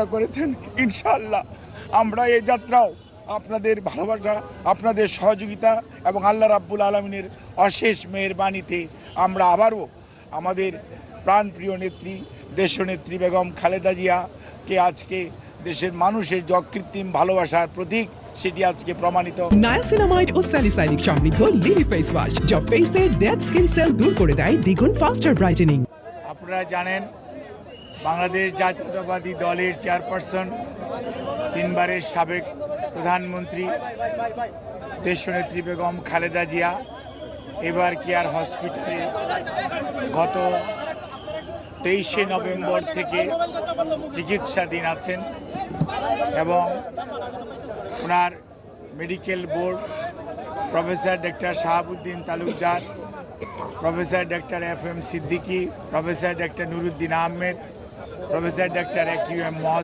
করেছেন? ইনশাআল্লাহ। আমরা এই যাত্রাও আপনাদের ভালোবাসা আপনাদের সহযোগিতা এবং আল্লাহ রাব্বুল আলমিনের অশেষ মেহেরবাণীতে আমরা আবারও আমাদের প্রাণপ্রিয় নেত্রী দেশনেত্রী বেগম খালেদা জিয়াকে আজকে দেশের মানুষের যকৃত্রিম ভালোবাসার প্রতীক সেটি আজকে প্রমাণিত। নায়াসিনামাইড ও স্যালিসাইলিক সমৃদ্ধ লিলি ফেস ওয়াশ যা ফেসের ডেড স্কিন সেল দূর করে দেয় দ্বিগুণ ফাস্টার ব্রাইটেনিং আপনারা জানেন বাংলাদেশ জাতীয়তাবাদী দলের চেয়ারপারসন, তিনবারের সাবেক প্রধানমন্ত্রী দেশনেত্রী বেগম খালেদা জিয়া, এবার কেয়ার হসপিটালে গত তেইশে নভেম্বর থেকে চিকিৎসাধীন আছেন এবং ওনার medical board professor doctor Shahabuddin Talukdar, professor doctor F M Siddiqui, professor doctor Nuruddin Ahmed professor doctor A Q M মহ